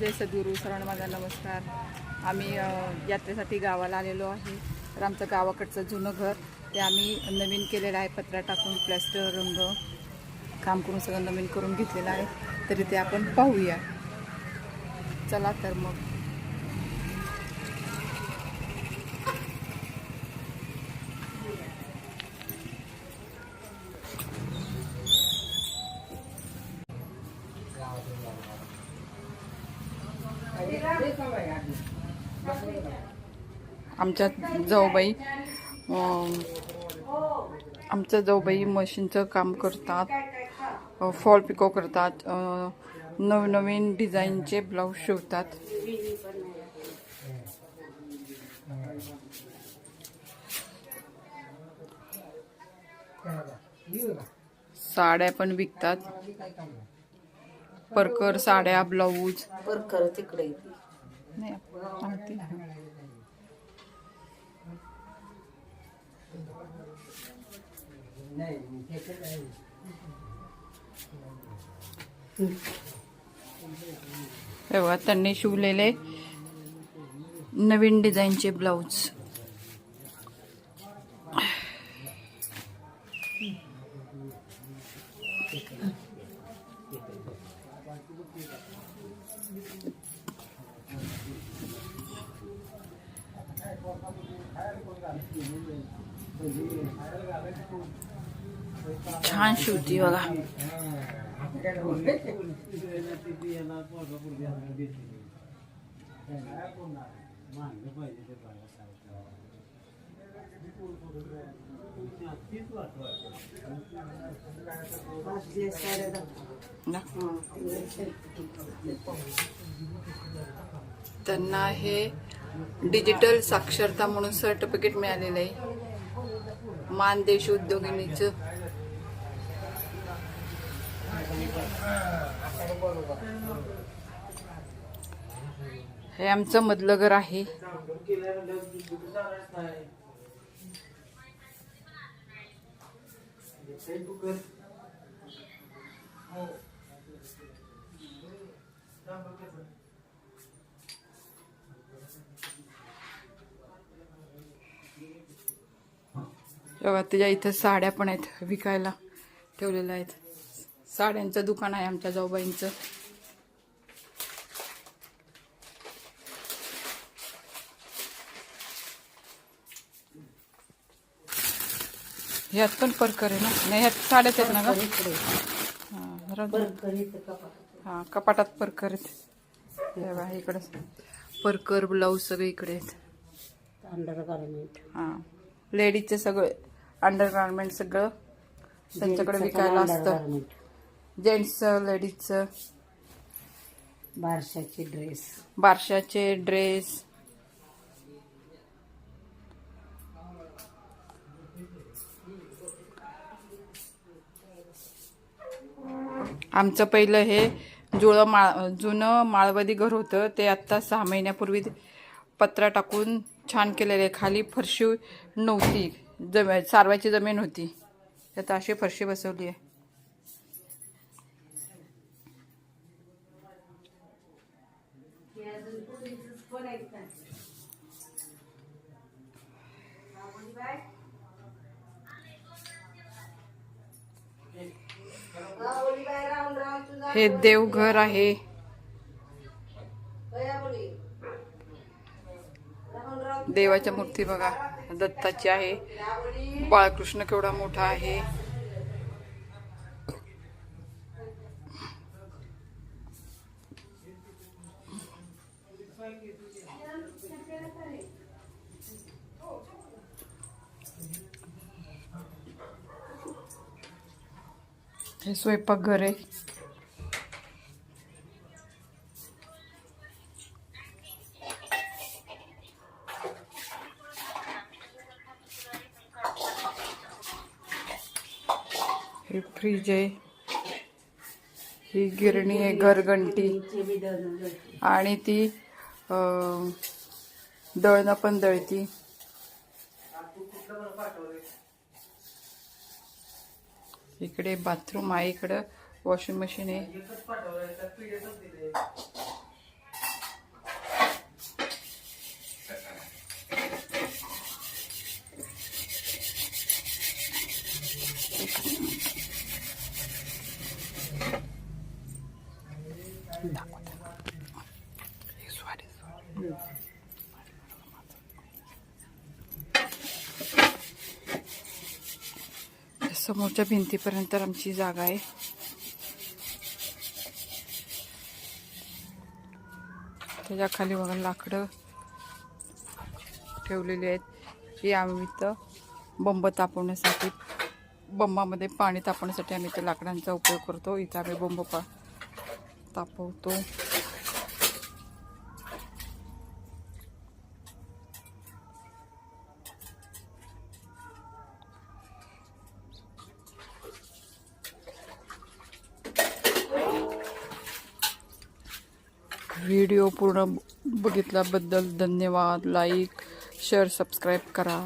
जय सद्गुरू सर्वांना माझा नमस्कार. आम्ही यात्रेसाठी गावाला आलेलो आहे. तर आमचं गावाकडचं जुनं घर ते आम्ही नवीन केलेलं आहे पत्रा टाकून प्लॅस्टर रंग काम करून सगळं नवीन करून घेतलेलं आहे. तरी ते आपण पाहूया. चला तर मग. आमच्या जाऊबाई आमच्या जाऊबाई मशीनचं काम करतात. फॉल पिको करतात. नवनवीन डिझाईनचे ब्लाऊज शिवतात. साड्या पण विकतात. परकर साड्या ब्लाऊज. परकर तिकडे नाही पाहते. हे तेव्हा त्यांनी शिवलेले नवीन डिझाईनचे ब्लाऊज छान शिवती बघा भाजल्या साड्या दाखव. ना. हं. त्यांना हे डिजिटल साक्षरता म्हणून सर्टिफिकेट मिळालेलं आहे. मानदेश उद्योगिनीचं. हे आमचं मधलं घर आहे. तेव्हा त्याच्या इथं साड्या पण आहेत विकायला ठेवलेल्या आहेत. साड्यांचं दुकान आहे आमच्या जाऊबाईंचं. ह्यात पण परकर आहे ना? नाही ह्यात साड्याच आहेत ना का हां कपाटात. हां परकर आहेत. इकडं. परकर ब्लाऊज सगळे इकडे आहेत. हां. लेडीजचे सगळे अंडर गार्मेंट सगळं. त्यांच्याकडे विकायला असतं. गार्मेंट जेंट्स लेडीजचं बारशाचे ड्रेस बारशाचे ड्रेस आमचं पहिलं हे जुळं माळ जुनं माळवादी घर होतं. ते आत्ता सहा महिन्यापूर्वी पत्रा टाकून छान केलेले खाली फरशी नव्हती. जम सारवायची जमीन होती. त्यात अशी फरशी बसवली आहे. हे देवघर आहे. देवाच्या मूर्ती बघा. दत्ताची आहे. बाळकृष्ण केवढा मोठा आहे. हे स्वयंपाकघर आहे. हे फ्रीज आहे. ही गिरणी आहे घरघंटी. आणि ती दळणं पण दळती. इकडे बाथरूम आहे इकडं वॉशिंग मशीन आहे. समोरच्या भिंतीपर्यंत आमची जागा आहे. त्याच्याखाली बघा लाकडं ठेवलेली आहेत. ही आम्ही इथं बंब तापवण्यासाठी बंबामध्ये पाणी तापवण्यासाठी आम्ही त्या लाकडांचा उपयोग करतो. इथं आम्ही बंब पा तापवतो व्हिडिओ पूर्ण बघितल्याबद्दल धन्यवाद. लाईक शेअर सबस्क्राईब करा.